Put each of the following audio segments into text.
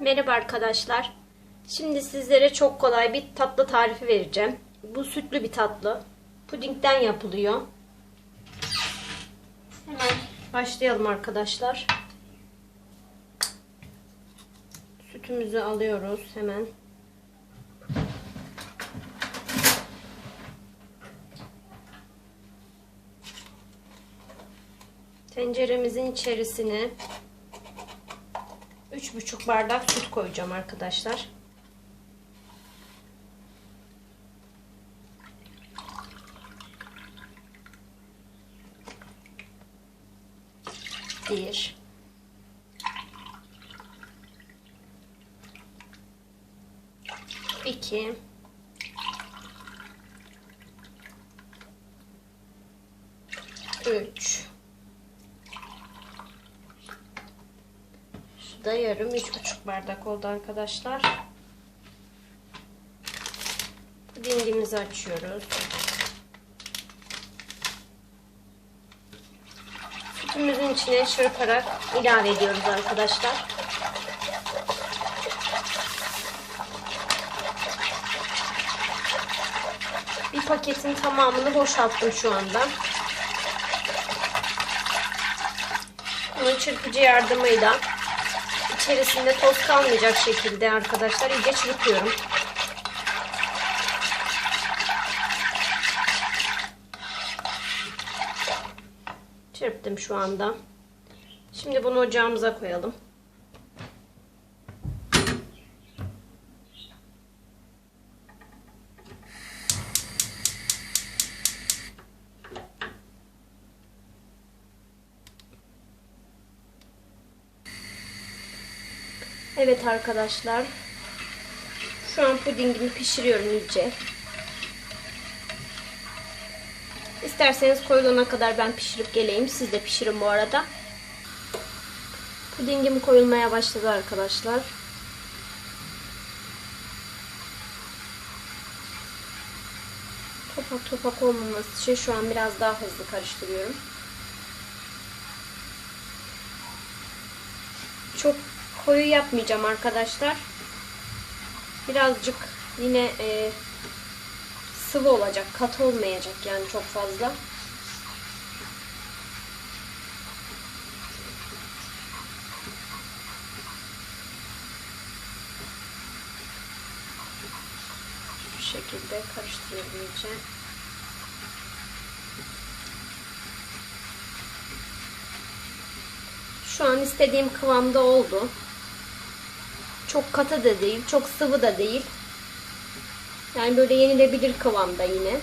Merhaba arkadaşlar. Şimdi sizlere çok kolay bir tatlı tarifi vereceğim. Bu sütlü bir tatlı. Pudingden yapılıyor. Hemen başlayalım arkadaşlar. Sütümüzü alıyoruz hemen. Tenceremizin içerisine 3,5 bardak süt koyacağım arkadaşlar. Bir. İki. Üç. Şu da yarım üç buçuk bardak oldu arkadaşlar. Pudingimizi açıyoruz. Sütümüzün içine çırparak ilave ediyoruz arkadaşlar. Bir paketin tamamını boşalttım şu anda. Bunu çırpıcı yardımıyla içerisinde toz kalmayacak şekilde arkadaşlar iyice çırpıyorum. Çırptım şu anda. Şimdi bunu ocağımıza koyalım. Evet arkadaşlar. Şu an pudingimi pişiriyorum iyice. İsterseniz koyulana kadar ben pişirip geleyim. Siz de pişirin bu arada. Pudingim koyulmaya başladı arkadaşlar. Topak topak olmaması için şu an biraz daha hızlı karıştırıyorum. Çok koyu yapmayacağım arkadaşlar. Birazcık yine e, sıvı olacak. Katı olmayacak yani çok fazla. Bu şekilde iyice. Şu an istediğim kıvamda oldu. Çok katı da değil, çok sıvı da değil. Yani böyle yenilebilir kıvamda yine.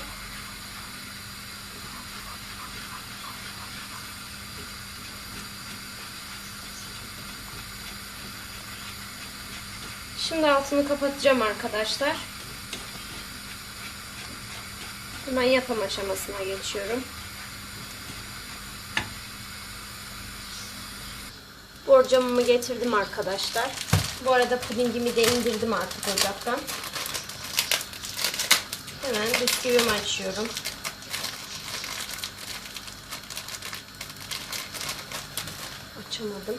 Şimdi altını kapatacağım arkadaşlar. Hemen yapım aşamasına geçiyorum. Borcamımı getirdim arkadaşlar. Bu arada pudingimi de indirdim artık ocaktan. Hemen bisküvimi açıyorum. Açamadım.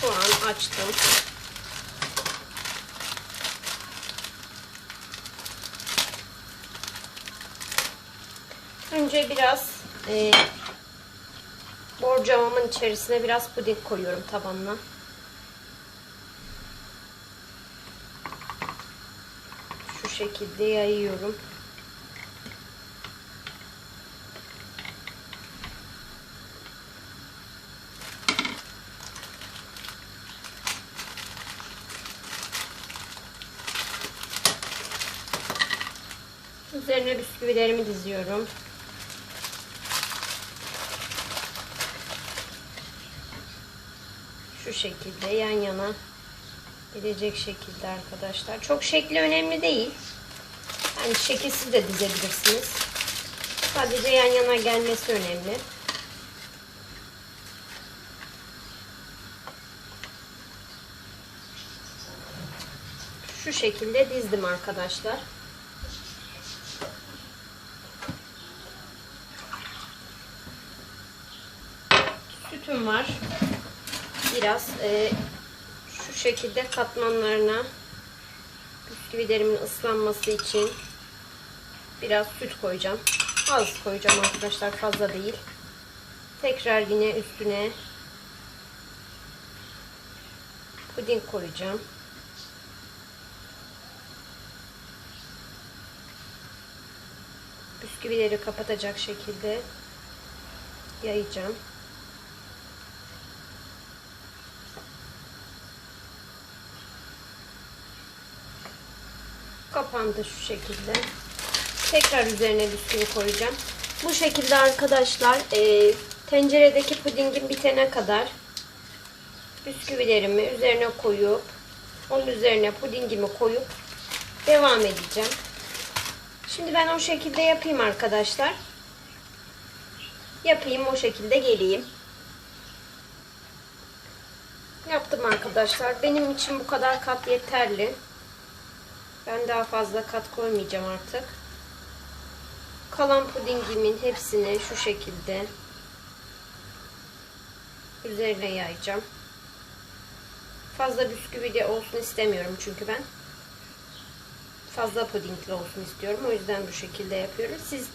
Şu an açtım. Önce biraz e, borcamamın içerisine biraz puding koyuyorum tabanına. Şu şekilde yayıyorum. Üzerine bisküvilerimi diziyorum. Şu şekilde yan yana gelecek şekilde arkadaşlar. Çok şekli önemli değil. Yani şekilsiz de dizebilirsiniz. Sadece yan yana gelmesi önemli. Şu şekilde dizdim arkadaşlar. Sütüm var. Biraz e, şu şekilde katmanlarına bisküvilerimin ıslanması için biraz süt koyacağım. Az koyacağım arkadaşlar fazla değil. Tekrar yine üstüne puding koyacağım. Bisküvileri kapatacak şekilde yayacağım. Kapandı şu şekilde. Tekrar üzerine bisküvi koyacağım. Bu şekilde arkadaşlar e, tenceredeki pudingin bitene kadar bisküvilerimi üzerine koyup onun üzerine pudingimi koyup devam edeceğim. Şimdi ben o şekilde yapayım arkadaşlar. Yapayım o şekilde geleyim. Yaptım arkadaşlar. Benim için bu kadar kat yeterli. Ben daha fazla kat koymayacağım artık. Kalan pudingimin hepsini şu şekilde üzerine yayacağım. Fazla bisküvi de olsun istemiyorum çünkü ben. Fazla pudingli olsun istiyorum. O yüzden bu şekilde yapıyorum. Siz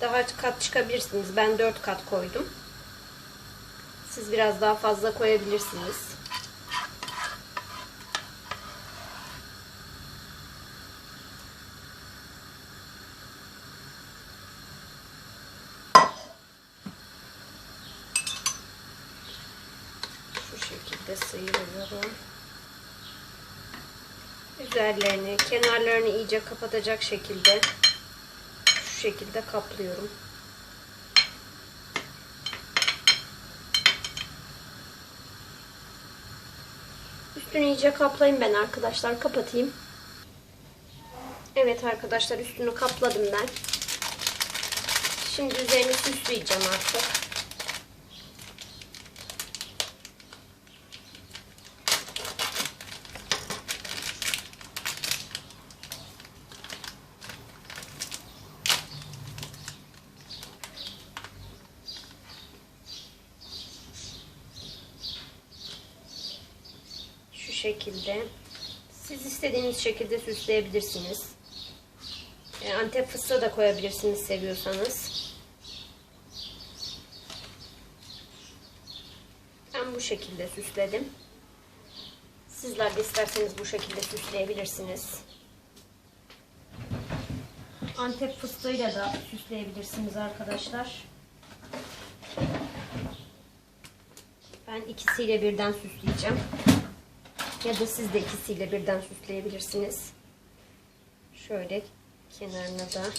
daha kat çıkabilirsiniz. Ben 4 kat koydum. Siz biraz daha fazla koyabilirsiniz. Şu şekilde sıyırıyorum. Üzerlerini, kenarlarını iyice kapatacak şekilde şu şekilde kaplıyorum. Üstünü iyice kaplayayım ben arkadaşlar. Kapatayım. Evet arkadaşlar üstünü kapladım ben. Şimdi üzerini süsleyeceğim artık. Şu şekilde. Siz istediğiniz şekilde süsleyebilirsiniz. E, Antep fıstığı da koyabilirsiniz seviyorsanız. Ben bu şekilde süsledim. Sizler de isterseniz bu şekilde süsleyebilirsiniz. Antep fıstığıyla da süsleyebilirsiniz arkadaşlar. Ben ikisiyle birden süsleyeceğim. Ya da siz de ikisiyle birden süsleyebilirsiniz. Şöyle kenarına da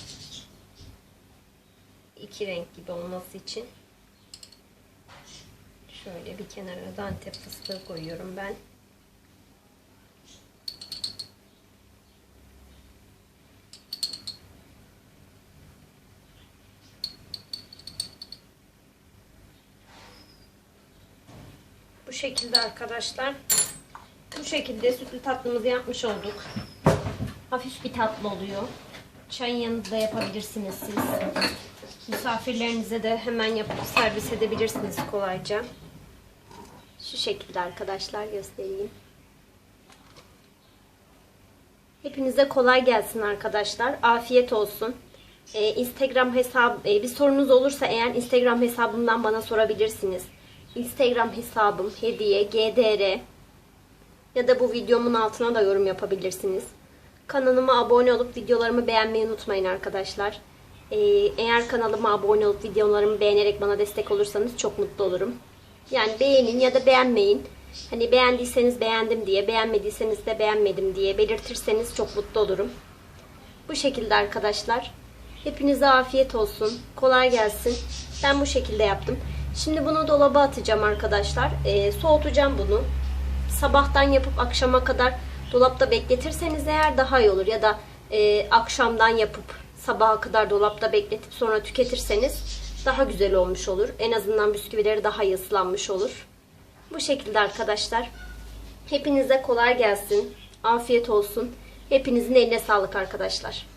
iki renk gibi olması için şöyle bir kenara da antep fıstığı koyuyorum ben. Bu şekilde arkadaşlar. Bu şekilde sütlü tatlımızı yapmış olduk. Hafif bir tatlı oluyor. Çayın yanında yapabilirsiniz siz. Misafirlerinize de hemen yapıp servis edebilirsiniz kolayca. Şu şekilde arkadaşlar göstereyim. Hepinize kolay gelsin arkadaşlar. Afiyet olsun. Ee, Instagram hesabı e, bir sorunuz olursa eğer Instagram hesabımdan bana sorabilirsiniz. Instagram hesabım hediye gdr ya da bu videomun altına da yorum yapabilirsiniz. Kanalıma abone olup videolarımı beğenmeyi unutmayın arkadaşlar. Ee, eğer kanalıma abone olup videolarımı beğenerek bana destek olursanız çok mutlu olurum. Yani beğenin ya da beğenmeyin. Hani beğendiyseniz beğendim diye, beğenmediyseniz de beğenmedim diye belirtirseniz çok mutlu olurum. Bu şekilde arkadaşlar. Hepinize afiyet olsun. Kolay gelsin. Ben bu şekilde yaptım. Şimdi bunu dolaba atacağım arkadaşlar. Ee, soğutacağım bunu. Sabahtan yapıp akşama kadar dolapta bekletirseniz eğer daha iyi olur. Ya da e, akşamdan yapıp sabaha kadar dolapta bekletip sonra tüketirseniz daha güzel olmuş olur. En azından bisküvileri daha iyi ıslanmış olur. Bu şekilde arkadaşlar. Hepinize kolay gelsin. Afiyet olsun. Hepinizin eline sağlık arkadaşlar.